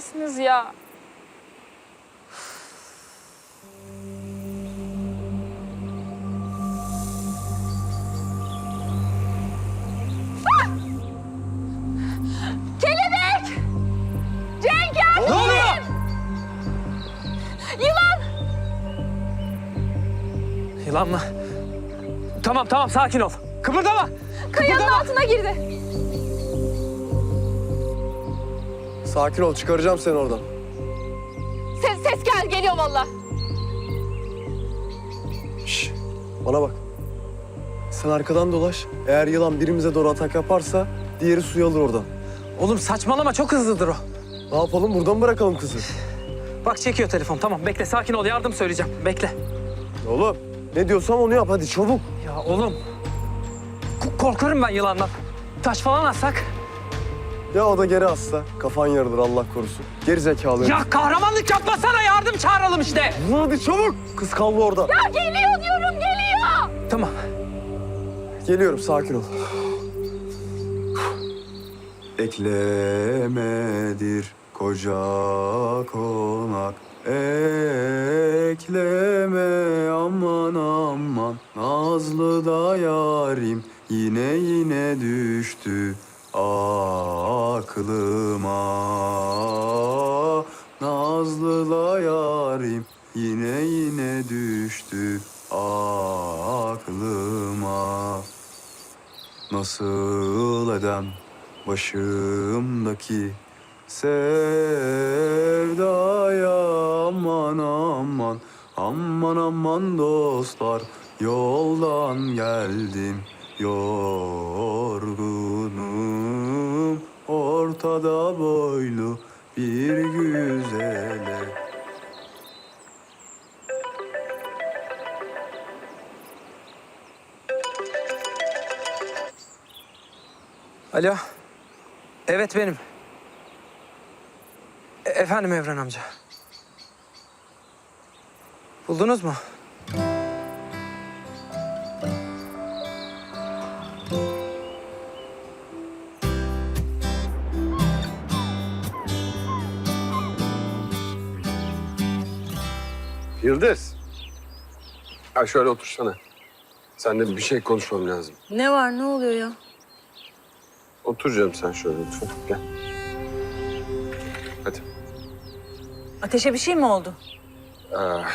misiniz ya? Kelebek! Cenk yardım Ne oluyor? edin! Yılan! Yılan mı? Tamam tamam sakin ol. Kıpırdama. Kayanın Kıpırdama. altına girdi. Sakin ol çıkaracağım seni oradan. Ses, ses gel geliyor valla. Şş, bana bak. Sen arkadan dolaş. Eğer yılan birimize doğru atak yaparsa diğeri suyu alır oradan. Oğlum saçmalama çok hızlıdır o. Ne yapalım buradan mı bırakalım kızı? Bak çekiyor telefon tamam bekle sakin ol yardım söyleyeceğim bekle. Oğlum ne diyorsam onu yap hadi çabuk. Ya oğlum k- korkarım ben yılandan. Taş falan atsak. Ya o da geri atsa kafan yarılır Allah korusun. Geri zekalı. Ya kahramanlık yapmasana yardım çağıralım işte. Hadi çabuk. Kız kaldı orada. Ya geliyor diyorum geliyor. Tamam. Geliyorum sakin ol. Eklemedir koca konak Ekleme Yine düştü aklıma. Nasıl edem başımdaki sevdaya aman aman Aman aman dostlar yoldan geldim yorgunum. Ortada boylu bir güzele Alo. Evet benim. E- efendim Evren amca. Buldunuz mu? Yıldız. Ya şöyle otursana. Seninle bir şey konuşmam lazım. Ne var ne oluyor ya? Otur canım sen şöyle lütfen. Gel. Hadi. Ateşe bir şey mi oldu? Ah.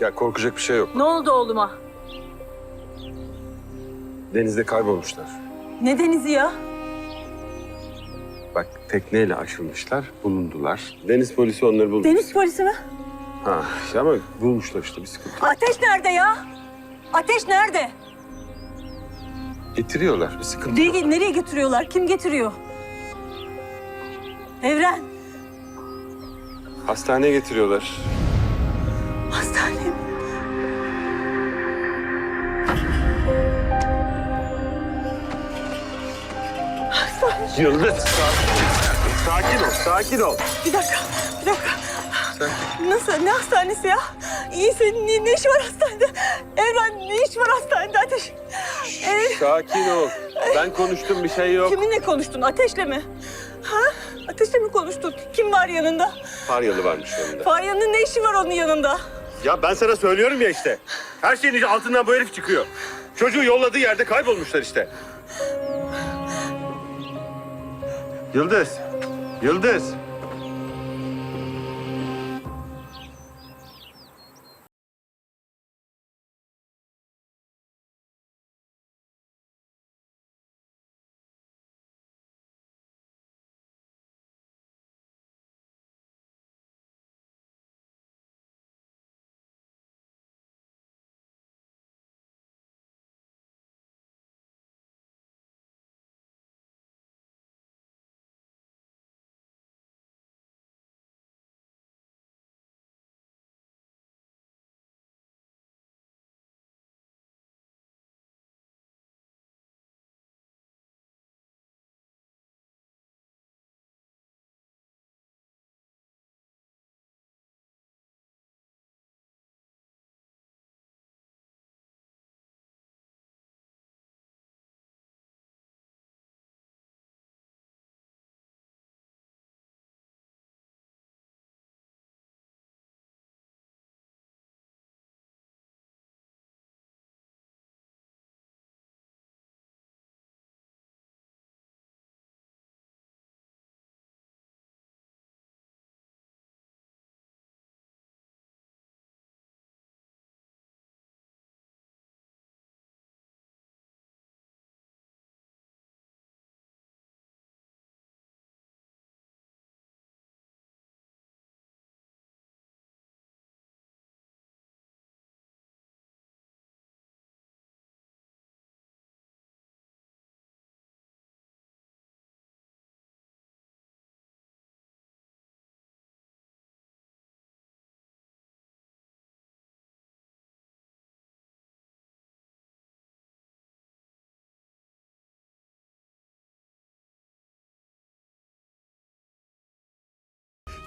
Ya korkacak bir şey yok. Ne oldu oğluma? Denizde kaybolmuşlar. Ne denizi ya? Bak tekneyle aşılmışlar, bulundular. Deniz polisi onları bulmuş. Deniz polisi mi? Ha, işte ama bulmuşlar işte bir sıkıntı. Ateş nerede ya? Ateş nerede? Getiriyorlar bir sıkıntı yok. Nereye, getiriyorlar? Kim getiriyor? Evren. Hastaneye getiriyorlar. Hastane mi? Yıldız. Sakin ol, sakin ol. Bir dakika, bir dakika. Nasıl, ne hastanesi ya? İyisin, ne, ne işi var hastanede? Evren, ne işi var hastanede Ateş? Ev, Sakin ol. Ben konuştum bir şey yok. kiminle konuştun? Ateşle mi? Ha? Ateşle mi konuştun? Kim var yanında? Faryalı varmış yanında. Faryanın ne işi var onun yanında? Ya ben sana söylüyorum ya işte. Her şeyin altından bu herif çıkıyor. Çocuğu yolladığı yerde kaybolmuşlar işte. Yıldız. Yıldız.